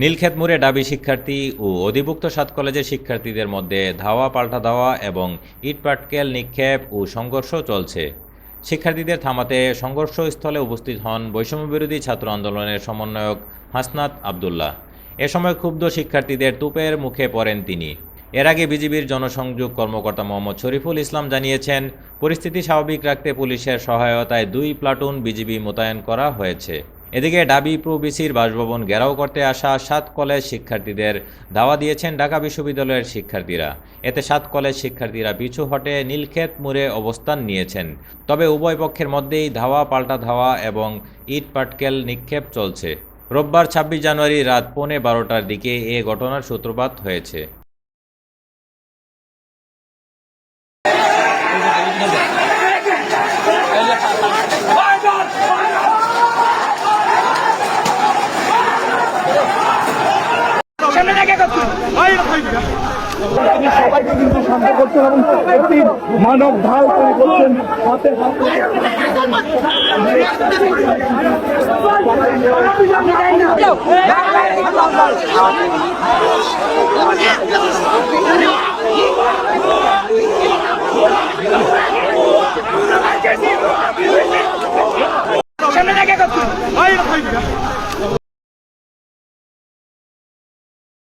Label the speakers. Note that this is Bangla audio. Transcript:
Speaker 1: নীলক্ষেত মোড়ে ডাবি শিক্ষার্থী ও অধিভুক্ত সাত কলেজের শিক্ষার্থীদের মধ্যে ধাওয়া, পাল্টা ধাওয়া এবং ইট পাটকেল নিক্ষেপ ও সংঘর্ষ চলছে। শিক্ষার্থীদের থামাতে সংঘর্ষস্থলে উপস্থিত হন বৈষম্যবিরোধী ছাত্র আন্দোলনের সমন্বয়ক হাসনাত আবদুল্লাহ। এ সময় ক্ষুব্ধ শিক্ষার্থীদের তুপের মুখে পড়েন তিনি। এর আগে বিজিবির জনসংযোগ কর্মকর্তা মোহাম্মদ শরীফুল ইসলাম জানিয়েছেন, পরিস্থিতি স্বাভাবিক রাখতে পুলিশের সহায়তায় দুই প্লাটুন বিজিবি মোতায়েন করা হয়েছে। এদিকে ডাবি প্রবিসির বাসভবন ঘেরাও করতে আসা সাত কলেজ শিক্ষার্থীদের দাওয়া দিয়েছেন ঢাকা বিশ্ববিদ্যালয়ের শিক্ষার্থীরা। এতে সাত কলেজ শিক্ষার্থীরা পিছু হটে, নীলক্ষেত মোড়ে অবস্থান নিয়েছেন। তবে উভয় পক্ষের মধ্যেই ধাওয়া, পাল্টা ধাওয়া এবং ইট পাটকেল নিক্ষেপ চলছে। রোববার ছাব্বিশ জানুয়ারি রাত পৌনে বারোটার দিকে এ ঘটনার সূত্রপাত হয়েছে।
Speaker 2: সবাইকে কিন্তু শান্ত করছেন এবং একটি মানব ঢাল তৈরি করছেন হাতে হাত।